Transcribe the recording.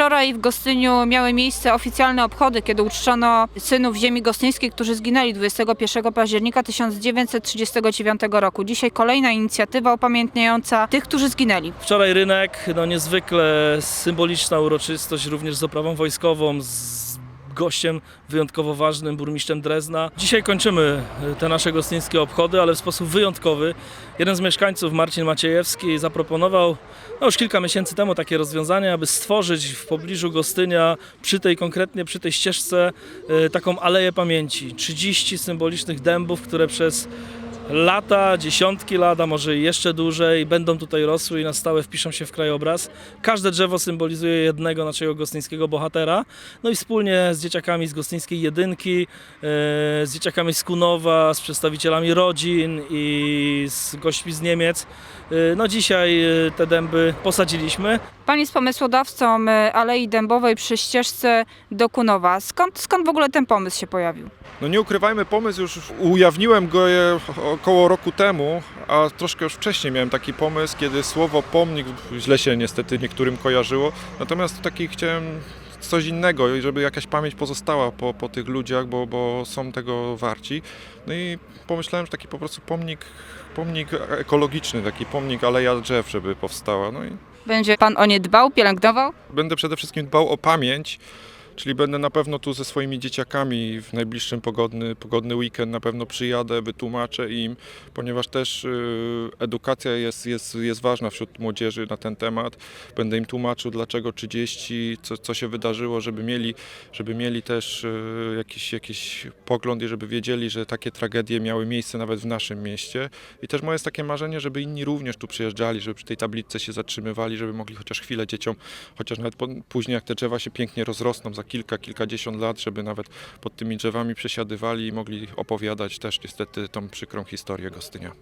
Wczoraj w Gostyniu miały miejsce oficjalne obchody, kiedy uczczono synów ziemi gostyńskiej, którzy zginęli 21 października 1939 roku. Dzisiaj kolejna inicjatywa upamiętniająca tych, którzy zginęli. Wczoraj rynek, no niezwykle symboliczna uroczystość, również z oprawą wojskową, z gościem wyjątkowo ważnym, burmistrzem Drezna. Dzisiaj kończymy e, te nasze gostyńskie obchody, ale w sposób wyjątkowy. Jeden z mieszkańców, Marcin Maciejewski, zaproponował no już kilka miesięcy temu takie rozwiązanie, aby stworzyć w pobliżu Gostynia, przy tej konkretnie, przy tej ścieżce, e, taką aleję pamięci. 30 symbolicznych dębów, które przez lata, dziesiątki lat, a może i jeszcze dłużej będą tutaj rosły i na stałe wpiszą się w krajobraz. Każde drzewo symbolizuje jednego naszego gostyńskiego bohatera. No i wspólnie z dzieciakami z gostyńskiej jedynki, e, z dzieciakami z Kunowa, z przedstawicielami rodzin i z gośćmi z Niemiec, e, no dzisiaj e, te dęby posadziliśmy. Pan jest pomysłodawcą Alei Dębowej przy ścieżce do Kunowa. Skąd, skąd w ogóle ten pomysł się pojawił? No nie ukrywajmy, pomysł już ujawniłem go je około roku temu, a troszkę już wcześniej miałem taki pomysł, kiedy słowo pomnik źle się niestety niektórym kojarzyło. Natomiast taki chciałem coś innego, i żeby jakaś pamięć pozostała po, po tych ludziach, bo, bo są tego warci. No i pomyślałem, że taki po prostu pomnik, pomnik ekologiczny, taki pomnik aleja drzew, żeby powstała. No i Będzie pan o nie dbał, pielęgnował? Będę przede wszystkim dbał o pamięć, czyli będę na pewno tu ze swoimi dzieciakami w najbliższym pogodny, pogodny weekend na pewno przyjadę, wytłumaczę im, ponieważ też y, edukacja jest, jest, jest ważna wśród młodzieży na ten temat. Będę im tłumaczył dlaczego 30, co, co się wydarzyło, żeby mieli, żeby mieli też y, jakiś, jakiś pogląd i żeby wiedzieli, że takie tragedie miały miejsce nawet w naszym mieście. I też moje jest takie marzenie, żeby inni również tu przyjeżdżali, żeby przy tej tablicy się zatrzymywali, żeby mogli chociaż chwilę dzieciom chociaż nawet później jak te drzewa się pięknie rozrosną za kilka, kilkadziesiąt lat, żeby nawet pod tymi drzewami przesiadywali i mogli opowiadać też niestety tą przykrą historię Gostynia.